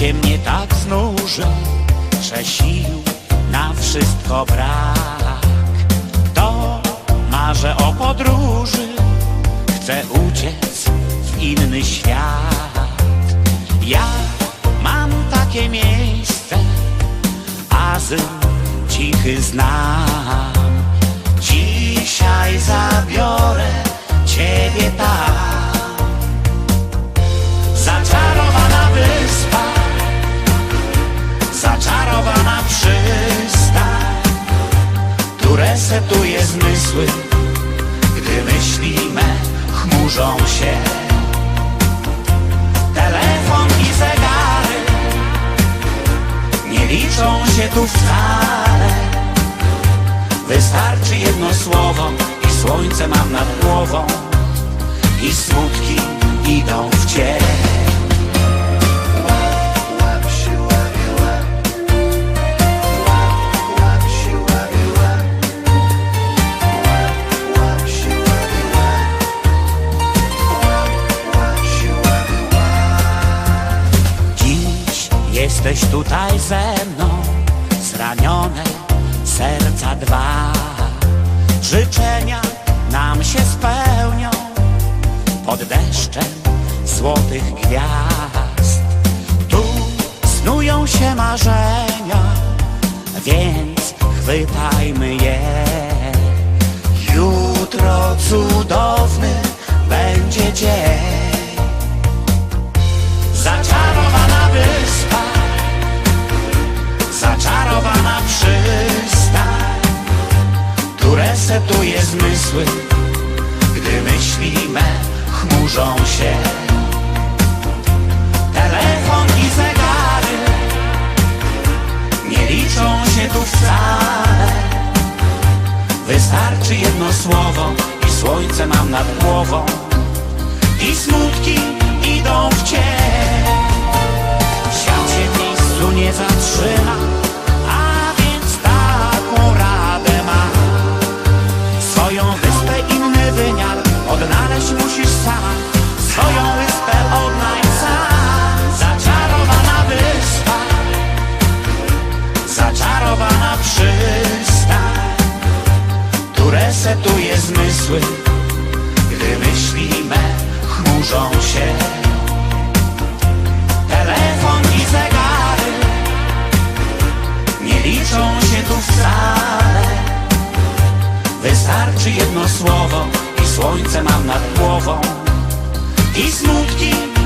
Życie mnie tak znuży, że sił na wszystko brak. To marzę o podróży, chcę uciec w inny świat. Ja mam takie miejsce, azyl cichy znam. Dzisiaj zabiorę ciebie tam. Zmysły, gdy myśli me chmurzą się. Telefon i zegary nie liczą się tu wcale. Wystarczy jedno słowo i słońce mam nad głową i smutki idą w cień. Jesteś tutaj ze mną, zranione serca dwa. Życzenia nam się spełnią pod deszczem złotych gwiazd. Tu snują się marzenia, więc chwytajmy je. Jutro cudowny będzie dzień. Resetuje zmysły, gdy myśli me chmurzą się. Telefon i zegary nie liczą się tu wcale. Wystarczy jedno słowo i słońce mam nad głową i smutki idą w cień. Zmysły, gdy myśli me chmurzą się. Telefon i zegary nie liczą się tu wcale. Wystarczy jedno słowo i słońce mam nad głową i smutki